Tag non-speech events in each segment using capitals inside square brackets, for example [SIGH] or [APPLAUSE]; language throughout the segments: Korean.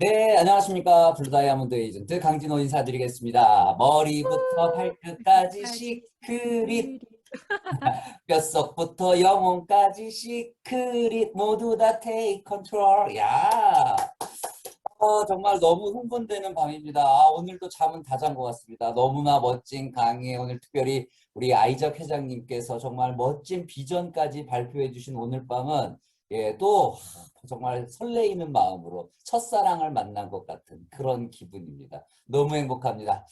네, 안녕하십니까. 블루다이아몬드 에이전트 강진호 인사드리겠습니다. 머리부터 발끝까지 시크릿, [LAUGHS] 뼛속부터 영혼까지 시크릿, 모두 다 테이크 컨트롤. 야, 어, 정말 너무 흥분되는 밤입니다. 아, 오늘도 잠은 다 잔 것 같습니다. 너무나 멋진 강의, 오늘 특별히 우리 아이작 회장님께서 정말 멋진 비전까지 발표해 주신 오늘 밤은 예, 또 하, 정말 설레이는 마음으로 첫사랑을 만난 것 같은 그런 기분입니다. 너무 행복합니다.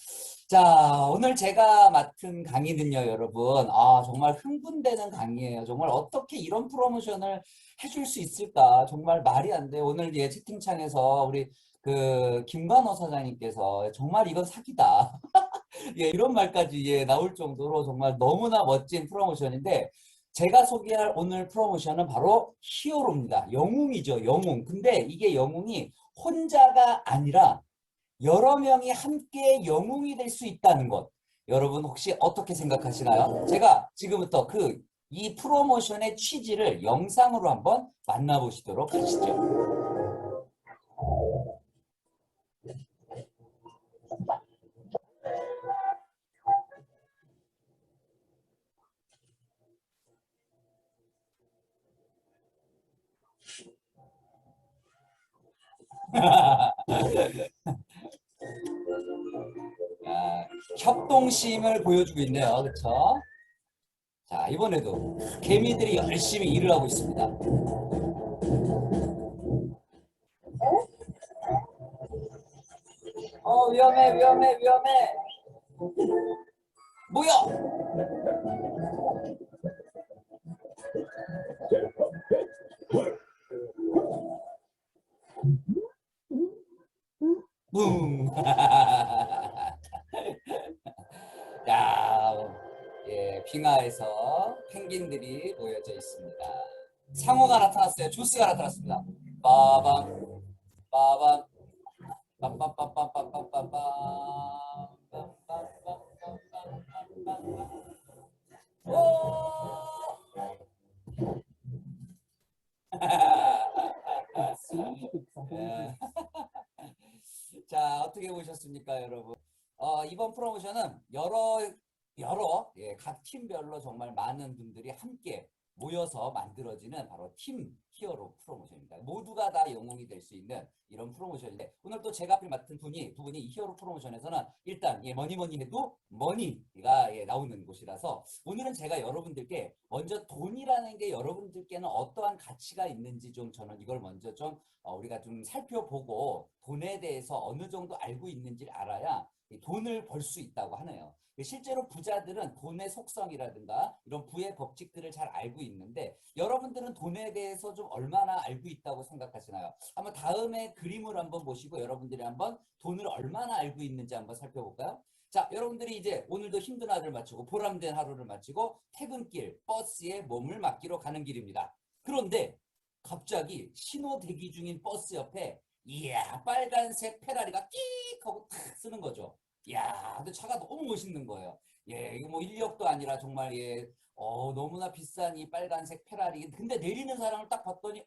자, 오늘 제가 맡은 강의는요, 여러분. 아, 정말 흥분되는 강의예요. 정말 어떻게 이런 프로모션을 해줄 수 있을까? 정말 말이 안 돼. 오늘 예, 채팅창에서 우리 그 김관호 사장님께서 정말 이건 사기다. [LAUGHS] 예, 이런 말까지 예, 나올 정도로 정말 너무나 멋진 프로모션인데 제가 소개할 오늘 프로모션은 바로 히어로입니다. 영웅이죠, 영웅. 근데 이게 영웅이 혼자가 아니라 여러 명이 함께 영웅이 될 수 있다는 것. 여러분 혹시 어떻게 생각하시나요? 제가 지금부터 그 이 프로모션의 취지를 영상으로 한번 만나보시도록 하시죠. 협동심을 보여주고 있네요. 그렇죠? 자, 이번에도 개미들이 열심히 일을 하고 있습니다. 어, 위험해, 위험해, 위험해. 뭐야? 붐. [LAUGHS] 빙하에서 펭귄들이 모여져 있습니다. 상어가 나타났어요. 조스가 나타났습니다. 빠밤 빠밤 [LAUGHS] 자 어떻게 보셨습니까 여러분 어, 이번 프로모션은 여러 여러, 예, 각 팀별로 정말 많은 분들이 함께 모여서 만들어지는 바로 팀 히어로 프로모션입니다. 모두가 다 영웅이 될 수 있는 이런 프로모션인데, 오늘 또 제가 앞에 맡은 분이, 두 분이 이 히어로 프로모션에서는 일단, 예, 뭐니 뭐니 해도 머니가 예, 나오는 곳이라서, 오늘은 제가 여러분들께 먼저 돈이라는 게 여러분들께는 어떠한 가치가 있는지 좀 저는 이걸 먼저 좀 어, 우리가 좀 살펴보고 돈에 대해서 어느 정도 알고 있는지를 알아야 이 돈을 벌 수 있다고 하네요. 실제로 부자들은 돈의 속성이라든가 이런 부의 법칙들을 잘 알고 있는데 여러분들은 돈에 대해서 좀 얼마나 알고 있다고 생각하시나요? 한번 다음에 그림을 한번 보시고 여러분들이 한번 돈을 얼마나 알고 있는지 한번 살펴볼까요? 자, 여러분들이 이제 오늘도 힘든 하루를 마치고 보람된 하루를 마치고 퇴근길 버스에 몸을 맡기러 가는 길입니다. 그런데 갑자기 신호 대기 중인 버스 옆에 이야 빨간색 페라리가 끽 하고 탁 쓰는 거죠. 이야 근데 차가 너무 멋있는 거예요. 예 이거 뭐 인력도 아니라 정말 예 어, 너무나 비싼 이 빨간색 페라리. 근데 내리는 사람을 딱 봤더니 에?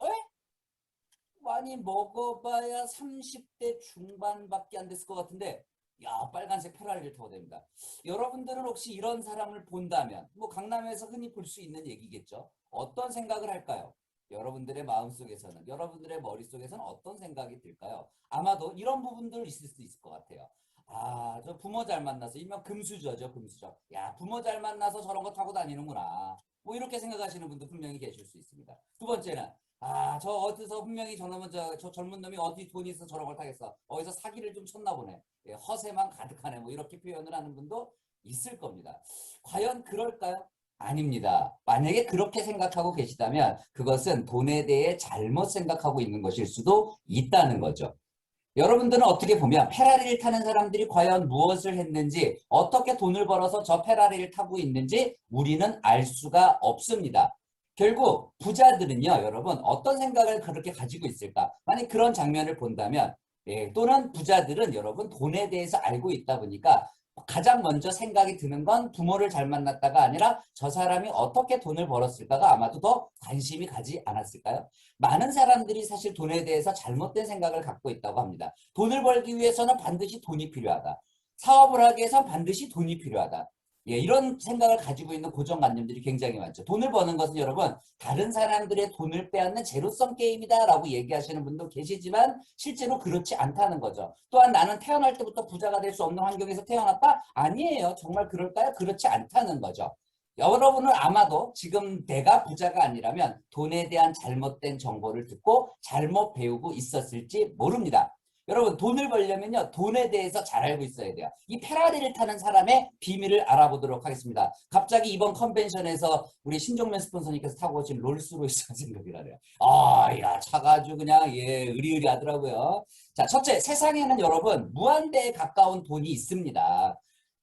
많이 먹어봐야 30대 중반밖에 안 됐을 것 같은데 야 빨간색 페라리를 타고 됩니다. 여러분들은 혹시 이런 사람을 본다면 뭐 강남에서 흔히 볼 수 있는 얘기겠죠. 어떤 생각을 할까요? 여러분들의 마음속에서는 여러분들의 머릿속에서는 어떤 생각이 들까요? 아마도 이런 부분들 있을 수 있을 것 같아요. 아, 저 부모 잘 만나서 일명 금수저죠, 금수저. 야, 부모 잘 만나서 저런 거 타고 다니는구나. 뭐 이렇게 생각하시는 분도 분명히 계실 수 있습니다. 두 번째는 아, 저 어디서 분명히 저놈은 저, 저 젊은 놈이 어디 돈이 있어 저런 걸 타겠어. 어디서 사기를 좀 쳤나 보네. 예, 허세만 가득하네. 뭐 이렇게 표현을 하는 분도 있을 겁니다. 과연 그럴까요? 아닙니다. 만약에 그렇게 생각하고 계시다면 그것은 돈에 대해 잘못 생각하고 있는 것일 수도 있다는 거죠. 여러분들은 어떻게 보면 페라리를 타는 사람들이 과연 무엇을 했는지 어떻게 돈을 벌어서 저 페라리를 타고 있는지 우리는 알 수가 없습니다. 결국 부자들은요 여러분 어떤 생각을 그렇게 가지고 있을까 만약 그런 장면을 본다면 예, 또는 부자들은 여러분 돈에 대해서 알고 있다 보니까 가장 먼저 생각이 드는 건 부모를 잘 만났다가 아니라 저 사람이 어떻게 돈을 벌었을까가 아마도 더 관심이 가지 않았을까요? 많은 사람들이 사실 돈에 대해서 잘못된 생각을 갖고 있다고 합니다. 돈을 벌기 위해서는 반드시 돈이 필요하다. 사업을 하기 위해선 반드시 돈이 필요하다. 예, 이런 생각을 가지고 있는 고정관념들이 굉장히 많죠. 돈을 버는 것은 여러분 다른 사람들의 돈을 빼앗는 제로섬 게임이다 라고 얘기하시는 분도 계시지만 실제로 그렇지 않다는 거죠. 또한 나는 태어날 때부터 부자가 될 수 없는 환경에서 태어났다? 아니에요. 정말 그럴까요? 그렇지 않다는 거죠. 여러분은 아마도 지금 내가 부자가 아니라면 돈에 대한 잘못된 정보를 듣고 잘못 배우고 있었을지 모릅니다. 여러분 돈을 벌려면요 돈에 대해서 잘 알고 있어야 돼요. 이 페라리를 타는 사람의 비밀을 알아보도록 하겠습니다. 갑자기 이번 컨벤션에서 우리 신종면 스폰서님께서 타고 오신 롤스로이스가 [LAUGHS] 생각이 나네요. 아야 차가 아주 그냥 예 의리의리하더라고요. 자 첫째 세상에는 여러분 무한대에 가까운 돈이 있습니다.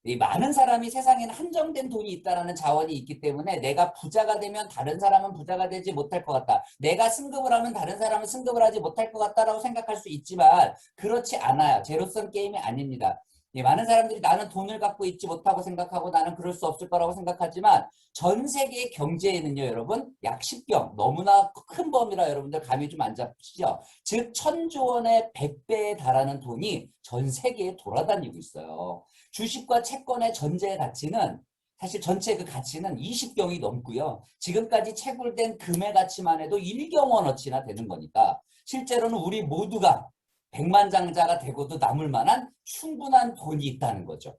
이 많은 사람이 세상에는 한정된 돈이 있다라는 자원이 있기 때문에 내가 부자가 되면 다른 사람은 부자가 되지 못할 것 같다. 내가 승급을 하면 다른 사람은 승급을 하지 못할 것 같다라고 생각할 수 있지만 그렇지 않아요. 제로섬 게임이 아닙니다. 예, 많은 사람들이 나는 돈을 갖고 있지 못하고 생각하고 나는 그럴 수 없을 거라고 생각하지만 전 세계의 경제에는요 여러분 약 10병 너무나 큰 범위라 여러분들 감이 좀 안 잡히시죠 즉 천조 원의 100배에 달하는 돈이 전 세계에 돌아다니고 있어요 주식과 채권의 전체 가치는 사실 전체 그 가치는 20경이 넘고요. 지금까지 채굴된 금의 가치만 해도 1경 원어치나 되는 거니까 실제로는 우리 모두가 백만장자가 되고도 남을 만한 충분한 돈이 있다는 거죠.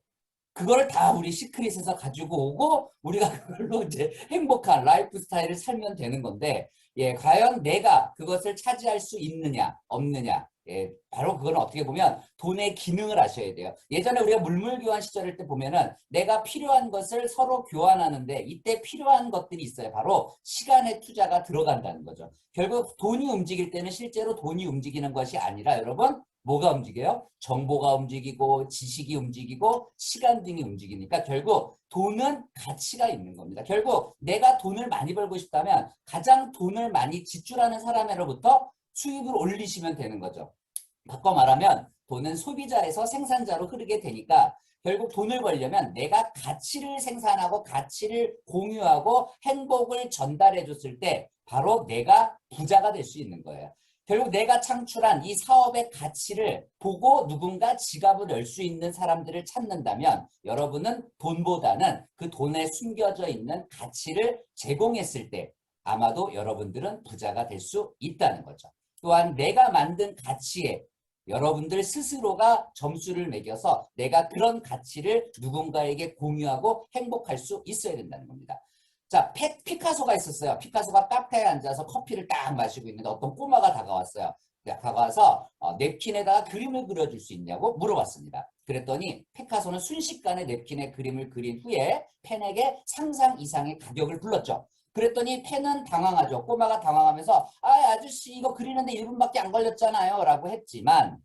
그걸 다 우리 시크릿에서 가지고 오고 우리가 [LAUGHS] 그걸로 이제 행복한 라이프 스타일을 살면 되는 건데 예, 과연 내가 그것을 차지할 수 있느냐 없느냐 예, 바로 그거는 어떻게 보면 돈의 기능을 아셔야 돼요. 예전에 우리가 물물 교환 시절일 때 보면은 내가 필요한 것을 서로 교환하는데 이때 필요한 것들이 있어요. 바로 시간의 투자가 들어간다는 거죠. 결국 돈이 움직일 때는 실제로 돈이 움직이는 것이 아니라 여러분 뭐가 움직여요? 정보가 움직이고 지식이 움직이고 시간 등이 움직이니까 결국 돈은 가치가 있는 겁니다. 결국 내가 돈을 많이 벌고 싶다면 가장 돈을 많이 지출하는 사람으로부터 수입을 올리시면 되는 거죠. 바꿔 말하면 돈은 소비자에서 생산자로 흐르게 되니까 결국 돈을 벌려면 내가 가치를 생산하고 가치를 공유하고 행복을 전달해 줬을 때 바로 내가 부자가 될 수 있는 거예요. 결국 내가 창출한 이 사업의 가치를 보고 누군가 지갑을 열 수 있는 사람들을 찾는다면 여러분은 돈보다는 그 돈에 숨겨져 있는 가치를 제공했을 때 아마도 여러분들은 부자가 될 수 있다는 거죠. 또한 내가 만든 가치에 여러분들 스스로가 점수를 매겨서 내가 그런 가치를 누군가에게 공유하고 행복할 수 있어야 된다는 겁니다. 자, 페, 피카소가 있었어요. 피카소가 카페에 앉아서 커피를 딱 마시고 있는데 어떤 꼬마가 다가왔어요. 다가와서 어, 냅킨에다가 그림을 그려줄 수 있냐고 물어봤습니다. 그랬더니 피카소는 순식간에 냅킨에 그림을 그린 후에 팬에게 상상 이상의 가격을 불렀죠. 그랬더니 팬은 당황하죠. 꼬마가 당황하면서 아 아저씨 이거 그리는데 1분밖에 안 걸렸잖아요 라고 했지만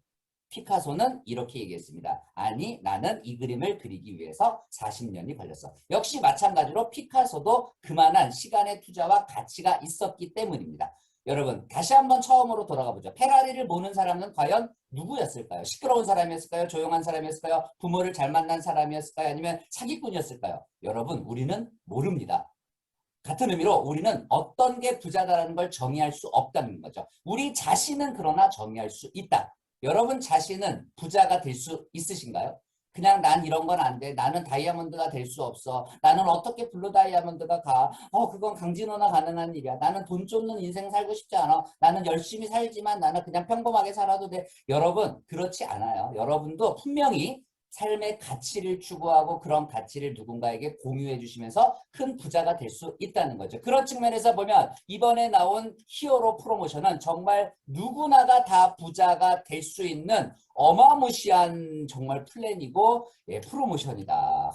피카소는 이렇게 얘기했습니다. 아니 나는 이 그림을 그리기 위해서 40년이 걸렸어. 역시 마찬가지로 피카소도 그만한 시간의 투자와 가치가 있었기 때문입니다. 여러분 다시 한번 처음으로 돌아가 보죠. 페라리를 모는 사람은 과연 누구였을까요? 시끄러운 사람이었을까요? 조용한 사람이었을까요? 부모를 잘 만난 사람이었을까요? 아니면 사기꾼이었을까요? 여러분 우리는 모릅니다. 같은 의미로 우리는 어떤 게 부자다라는 걸 정의할 수 없다는 거죠. 우리 자신은 그러나 정의할 수 있다. 여러분 자신은 부자가 될 수 있으신가요? 그냥 난 이런 건 안 돼. 나는 다이아몬드가 될 수 없어. 나는 어떻게 블루 다이아몬드가 가. 어, 그건 강진호나 가능한 일이야. 나는 돈 쫓는 인생 살고 싶지 않아. 나는 열심히 살지만 나는 그냥 평범하게 살아도 돼. 여러분, 그렇지 않아요. 여러분도 분명히 삶의 가치를 추구하고 그런 가치를 누군가에게 공유해 주시면서 큰 부자가 될 수 있다는 거죠. 그런 측면에서 보면 이번에 나온 히어로 프로모션은 정말 누구나가 다 부자가 될 수 있는 어마무시한 정말 플랜이고 예, 프로모션이다.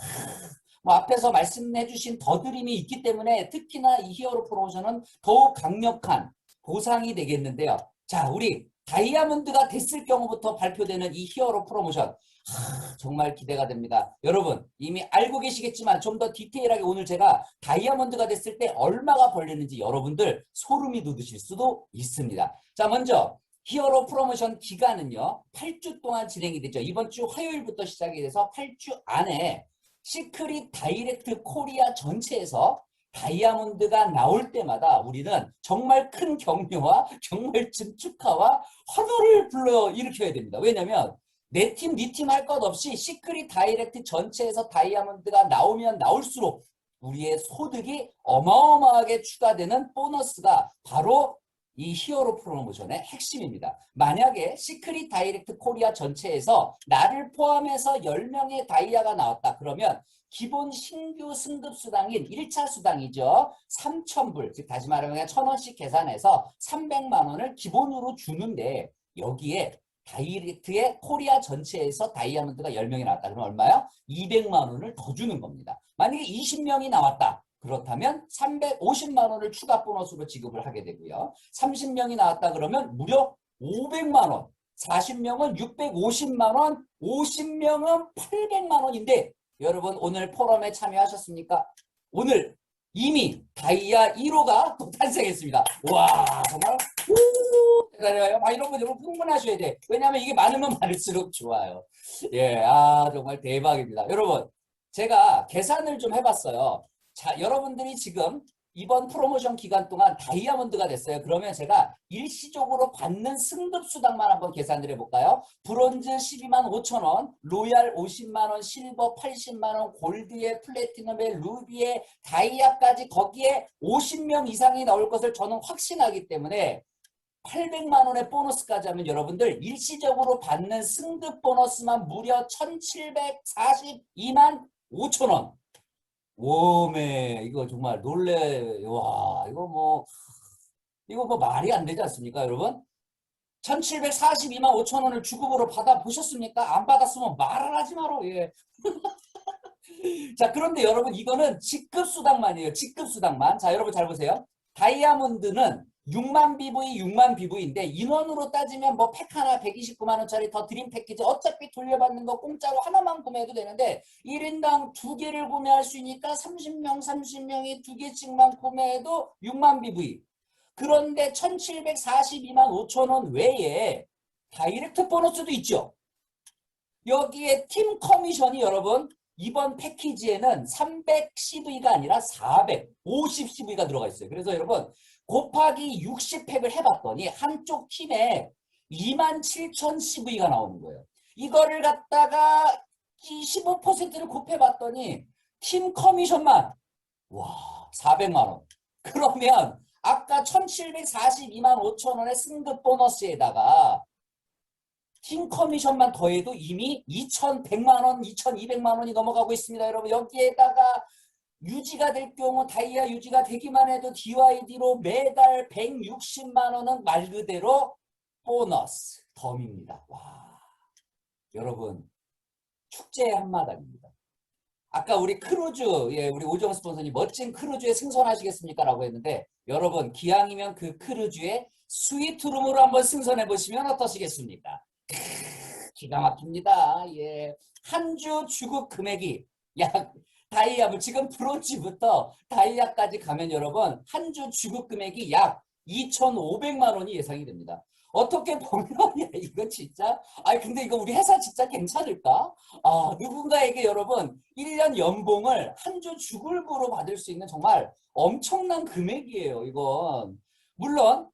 뭐 앞에서 말씀해 주신 더드림이 있기 때문에 특히나 이 히어로 프로모션은 더욱 강력한 보상이 되겠는데요. 자, 우리 다이아몬드가 됐을 경우부터 발표되는 이 히어로 프로모션 하, 정말 기대가 됩니다. 여러분 이미 알고 계시겠지만 좀 더 디테일하게 오늘 제가 다이아몬드가 됐을 때 얼마가 벌리는지 여러분들 소름이 돋으실 수도 있습니다. 자 먼저 히어로 프로모션 기간은요, 8주 동안 진행이 되죠. 이번 주 화요일부터 시작이 돼서 8주 안에 시크릿 다이렉트 코리아 전체에서 다이아몬드가 나올 때마다 우리는 정말 큰 격려와 정말 축하와 환호를 불러 일으켜야 됩니다. 왜냐면 내 팀, 네팀할 것 없이 시크릿 다이렉트 전체에서 다이아몬드가 나오면 나올수록 우리의 소득이 어마어마하게 추가되는 보너스가 바로 이 히어로 프로모션의 핵심입니다. 만약에 시크릿 다이렉트 코리아 전체에서 나를 포함해서 10명의 다이아가 나왔다. 그러면 기본 신규 승급 수당인 1차 수당이죠. 3,000불, 즉 다시 말하면 1,000원씩 계산해서 300만 원을 기본으로 주는데 여기에 다이렉트의 코리아 전체에서 다이아몬드가 10명이 나왔다. 그러면 얼마요? 200만 원을 더 주는 겁니다. 만약에 20명이 나왔다. 그렇다면 350만 원을 추가 보너스로 지급을 하게 되고요. 30명이 나왔다 그러면 무려 500만 원. 40명은 650만 원, 50명은 800만 원인데 여러분 오늘 포럼에 참여하셨습니까? 오늘 이미 다이아 1호가 또 탄생했습니다. 와 정말 우 대단해요. 아, 이런 거 여러분 흥분하셔야 돼. 왜냐하면 이게 많으면 많을수록 좋아요. 예, 아 정말 대박입니다. 여러분 제가 계산을 좀 해봤어요. 자, 여러분들이 지금 이번 프로모션 기간 동안 다이아몬드가 됐어요. 그러면 제가 일시적으로 받는 승급 수당만 한번 계산을 해볼까요? 브론즈 12만 5천 원, 로얄 50만 원, 실버 80만 원, 골드에 플래티넘에 루비에 다이아까지 거기에 50명 이상이 나올 것을 저는 확신하기 때문에 800만 원의 보너스까지 하면 여러분들 일시적으로 받는 승급 보너스만 무려 1742만 5천 원. 오메 이거 정말 놀래 와 이거 뭐 이거 뭐 말이 안 되지 않습니까 여러분? 1742만 5천 원을 주급으로 받아 보셨습니까? 안 받았으면 말을 하지 마라 예. [LAUGHS] 자 그런데 여러분 이거는 직급 수당만이에요. 직급 수당만. 자 여러분 잘 보세요. 다이아몬드는 6만 BV, 6만 BV인데 인원으로 따지면 뭐 팩 하나 129만 원짜리 더 드림 패키지 어차피 돌려받는 거 공짜로 하나만 구매해도 되는데 1인당 두 개를 구매할 수 있으니까 30명, 30명이 두 개씩만 구매해도 6만 BV. 그런데 1742만 5천 원 외에 다이렉트 보너스도 있죠. 여기에 팀 커미션이 여러분 이번 패키지에는 310V가 아니라 450CV가 들어가 있어요. 그래서 여러분 곱하기 60팩을 해봤더니 한쪽 팀에 27,000CV가 나오는 거예요. 이거를 갖다가 15%를 곱해봤더니 팀 커미션만 와 400만 원. 그러면 아까 1,742만 5천 원의 승급 보너스에다가 팀 커미션만 더해도 이미 2,100만 원, 2,200만 원이 넘어가고 있습니다. 여러분 여기에다가 유지가 될 경우 다이아 유지가 되기만 해도 DYD로 매달 160만 원은 말 그대로 보너스 덤입니다. 와 여러분 축제의 한마당입니다. 아까 우리 크루즈 예 우리 오정 스폰서님 멋진 크루즈에 승선하시겠습니까? 라고 했는데 여러분 기왕이면 그 크루즈에 스위트룸으로 한번 승선해 보시면 어떠시겠습니까? 기가 막힙니다. 예. 한 주 주급 금액이 약 다이아블 지금 브론즈부터 다이아까지 가면 여러분 한 주 주급 금액이 약 2,500만 원이 예상이 됩니다. 어떻게 보면 야, 이거 진짜 아니 근데 이거 우리 회사 진짜 괜찮을까? 아 누군가에게 여러분 1년 연봉을 한 주 주급으로 받을 수 있는 정말 엄청난 금액이에요. 이건 물론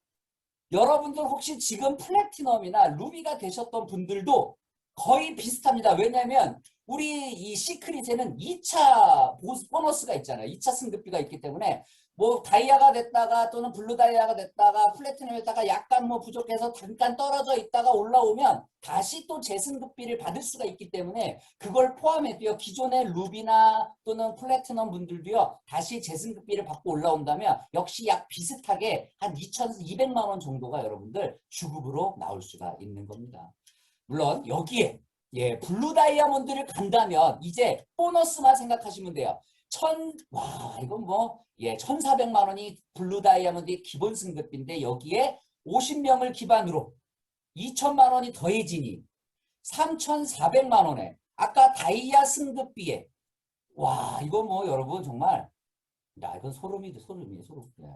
여러분들 혹시 지금 플래티넘이나 루비가 되셨던 분들도 거의 비슷합니다. 왜냐하면 우리 이 시크릿에는 2차 보너스가 있잖아요. 2차 승급비가 있기 때문에 뭐 다이아가 됐다가 또는 블루 다이아가 됐다가 플래티넘에다가 약간 뭐 부족해서 잠깐 떨어져 있다가 올라오면 다시 또 재승급비를 받을 수가 있기 때문에 그걸 포함해도요 기존의 루비나 또는 플래티넘 분들도요 다시 재승급비를 받고 올라온다면 역시 약 비슷하게 한 2,200만 원 정도가 여러분들 주급으로 나올 수가 있는 겁니다. 물론 여기에 예, 블루 다이아몬드를 간다면 이제 보너스만 생각하시면 돼요. 천, 와, 이건 뭐, 예, 1,400만 원이 블루 다이아몬드의 기본 승급비인데 여기에 50명을 기반으로 2천만 원이 더해지니 3,400만 원에 아까 다이아 승급비에 와, 이거 뭐 여러분 정말 야, 이건 소름이다, 소름이에요, 소름. 예.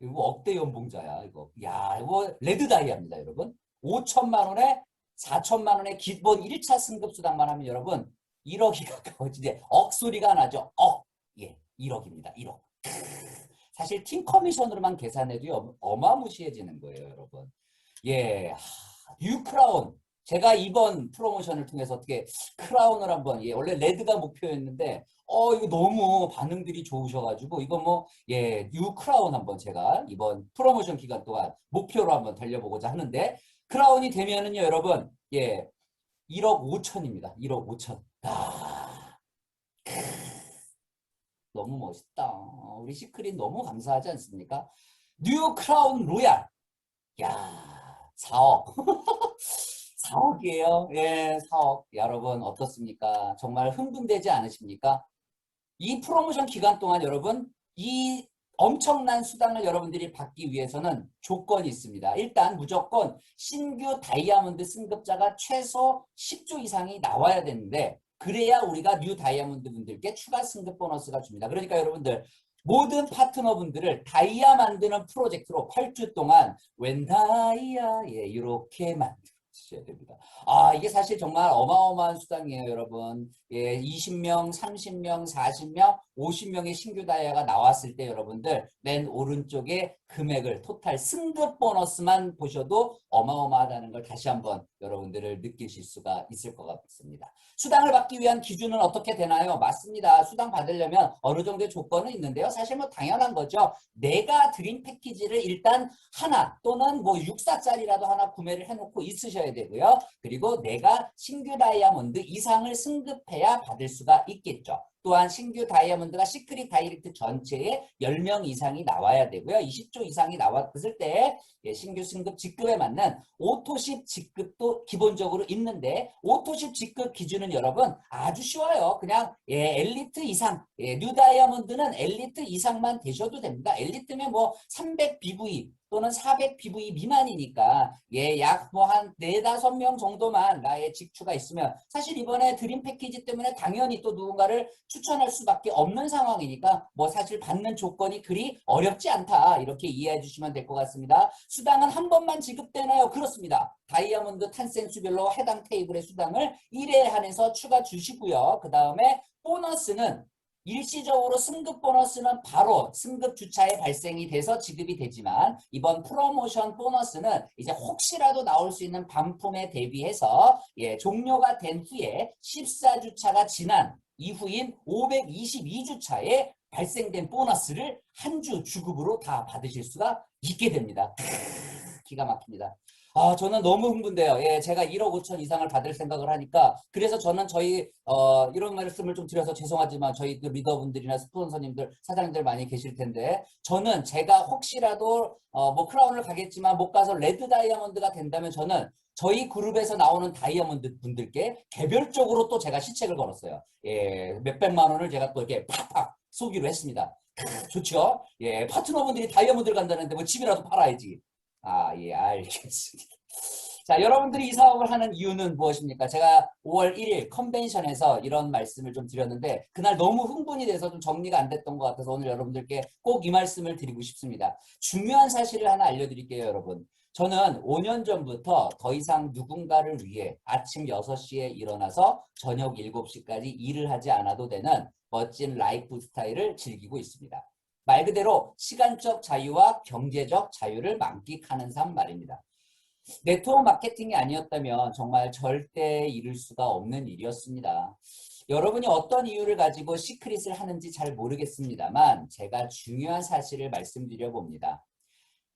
이거 억대 연봉자야, 이거. 야, 이거 레드 다이아입니다, 여러분. 5천만 원에 4천만 원의 기본 1차 승급 수당만 하면 여러분 1억이 가까워지는데 [LAUGHS] 억소리가 나죠. 억. 예, 1억입니다. 1억. 사실 팀 커미션으로만 계산해도 어마무시해지는 거예요, 여러분. 예, 하, 뉴 크라운. 제가 이번 프로모션을 통해서 어떻게 크라운을 한번, 예, 원래 레드가 목표였는데, 어, 이거 너무 반응들이 좋으셔가지고, 이거 뭐, 예, 뉴 크라운 한번 제가 이번 프로모션 기간 동안 목표로 한번 달려보고자 하는데, 크라운이 되면은요, 여러분, 예, 1억 5천입니다. 1억 5천. 아, 너무 멋있다. 우리 시크릿 너무 감사하지 않습니까? 뉴 크라운 로얄. 야, 4억. 4억이에요. [LAUGHS] 예, 4억. 여러분 어떻습니까? 정말 흥분되지 않으십니까? 이 프로모션 기간 동안 여러분 이 엄청난 수당을 여러분들이 받기 위해서는 조건이 있습니다. 일단 무조건 신규 다이아몬드 승급자가 최소 10조 이상이 나와야 되는데 그래야 우리가 뉴 다이아몬드 분들께 추가 승급 보너스가 줍니다. 그러니까 여러분들 모든 파트너분들을 다이아 만드는 프로젝트로 8주 동안 웬 다이아 예 이렇게 만드 셔야 됩니다. 아 이게 사실 정말 어마어마한 수당이에요 여러분. 예 20명, 30명, 40명, 50명의 신규 다이아가 나왔을 때 여러분들 맨 오른쪽에 금액을 토탈 승급 보너스만 보셔도 어마어마하다는 걸 다시 한번 여러분들을 느끼실 수가 있을 것 같습니다. 수당을 받기 위한 기준은 어떻게 되나요? 맞습니다. 수당 받으려면 어느 정도의 조건은 있는데요. 사실 뭐 당연한 거죠. 내가 드린 패키지를 일단 하나 또는 뭐 6사짜리라도 하나 구매를 해놓고 있으셔야 되고요. 그리고 내가 신규 다이아몬드 이상을 승급해야 받을 수가 있겠죠. 또한 신규 다이아몬드가 시크릿 다이렉트 전체에 10명 이상이 나와야 되고요. 20조 이상이 나왔을 때 예, 신규 승급 직급에 맞는 오토십 직급도 기본적으로 있는데 오토십 직급 기준은 여러분 아주 쉬워요. 그냥 예, 엘리트 이상, 예, 뉴 다이아몬드는 엘리트 이상만 되셔도 됩니다. 엘리트면 뭐 300 BV 또는 400 PV 미만이니까 예, 약 뭐 한 네다섯 명 정도만 나의 직추가 있으면 사실 이번에 드림 패키지 때문에 당연히 또 누군가를 추천할 수밖에 없는 상황이니까 뭐 사실 받는 조건이 그리 어렵지 않다 이렇게 이해해 주시면 될 것 같습니다. 수당은 한 번만 지급되나요? 그렇습니다. 다이아몬드 탄생 수별로 해당 테이블의 수당을 1회 한해서 추가 주시고요. 그 다음에 보너스는 일시적으로 승급 보너스는 바로 승급 주차에 발생이 돼서 지급이 되지만 이번 프로모션 보너스는 이제 혹시라도 나올 수 있는 반품에 대비해서 예, 종료가 된 후에 14주차가 지난 이후인 522주차에 발생된 보너스를 한 주 주급으로 다 받으실 수가 있게 됩니다. 기가 막힙니다. 아, 저는 너무 흥분돼요. 예, 제가 1억 5천 이상을 받을 생각을 하니까 그래서 저는 저희 어, 이런 말씀을 좀 드려서 죄송하지만 저희 그 리더분들이나 스폰서님들, 사장님들 많이 계실 텐데 저는 제가 혹시라도 어, 뭐 크라운을 가겠지만 못 가서 레드 다이아몬드가 된다면 저는 저희 그룹에서 나오는 다이아몬드 분들께 개별적으로 또 제가 시책을 걸었어요. 예, 몇백만 원을 제가 또 이렇게 팍팍 쏘기로 했습니다. 크, 좋죠? 예, 파트너분들이 다이아몬드를 간다는데 뭐 집이라도 팔아야지. 아, 예, 알겠습니다. [LAUGHS] 자, 여러분들이 이 사업을 하는 이유는 무엇입니까? 제가 5월 1일 컨벤션에서 이런 말씀을 좀 드렸는데 그날 너무 흥분이 돼서 좀 정리가 안 됐던 것 같아서 오늘 여러분들께 꼭 이 말씀을 드리고 싶습니다. 중요한 사실을 하나 알려드릴게요, 여러분. 저는 5년 전부터 더 이상 누군가를 위해 아침 6시에 일어나서 저녁 7시까지 일을 하지 않아도 되는 멋진 라이프 스타일을 즐기고 있습니다. 말 그대로 시간적 자유와 경제적 자유를 만끽하는 삶 말입니다. 네트워크 마케팅이 아니었다면 정말 절대 이룰 수가 없는 일이었습니다. 여러분이 어떤 이유를 가지고 시크릿을 하는지 잘 모르겠습니다만 제가 중요한 사실을 말씀드려 봅니다.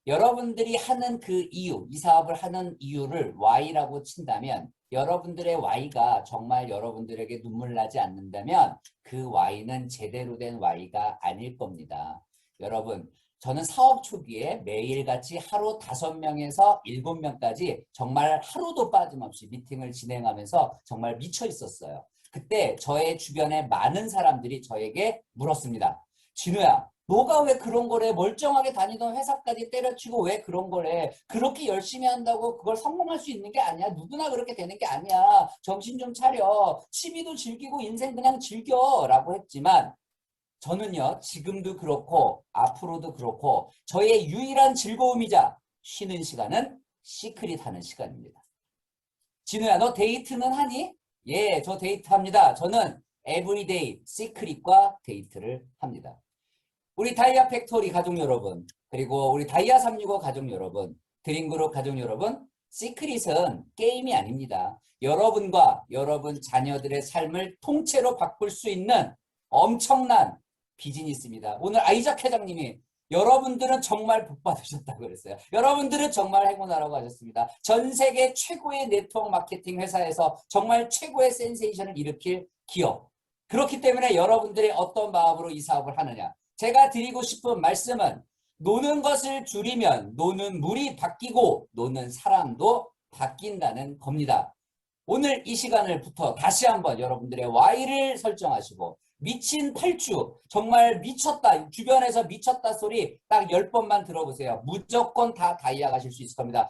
여러분들이 하는 그 이유, 이 사업을 하는 이유를 Y라고 친다면 여러분들의 Y가 정말 여러분들에게 눈물 나지 않는다면 그 Y는 제대로 된 Y가 아닐 겁니다. 여러분, 저는 사업 초기에 매일같이 하루 다섯 명에서 일곱 명까지 정말 하루도 빠짐없이 미팅을 진행하면서 정말 미쳐 있었어요. 그때 저의 주변에 많은 사람들이 저에게 물었습니다. 진우야, 너가 왜 그런 거래? 멀쩡하게 다니던 회사까지 때려치고 왜 그런 거래? 그렇게 열심히 한다고 그걸 성공할 수 있는 게 아니야. 누구나 그렇게 되는 게 아니야. 정신 좀 차려. 취미도 즐기고 인생 그냥 즐겨. 라고 했지만 저는요, 지금도 그렇고 앞으로도 그렇고 저의 유일한 즐거움이자 쉬는 시간은 시크릿 하는 시간입니다. 진우야, 너 데이트는 하니? 예, 저 데이트 합니다. 저는 에브리데이 시크릿과 데이트를 합니다. 우리 다이아 팩토리 가족 여러분, 그리고 우리 다이아 365 가족 여러분, 드림그룹 가족 여러분, 시크릿은 게임이 아닙니다. 여러분과 여러분 자녀들의 삶을 통째로 바꿀 수 있는 엄청난 비즈니스입니다. 오늘 아이작 회장님이 여러분들은 정말 복 받으셨다고 그랬어요. 여러분들은 정말 행운하라고 하셨습니다. 전 세계 최고의 네트워크 마케팅 회사에서 정말 최고의 센세이션을 일으킬 기업. 그렇기 때문에 여러분들이 어떤 마음으로 이 사업을 하느냐. 제가 드리고 싶은 말씀은 노는 것을 줄이면 노는 물이 바뀌고 노는 사람도 바뀐다는 겁니다. 오늘 이 시간을부터 다시 한번 여러분들의 Y를 설정하시고 미친 팔주 정말 미쳤다 주변에서 미쳤다 소리 딱 10번만 들어보세요 무조건 다 다이아 가실 수 있을 겁니다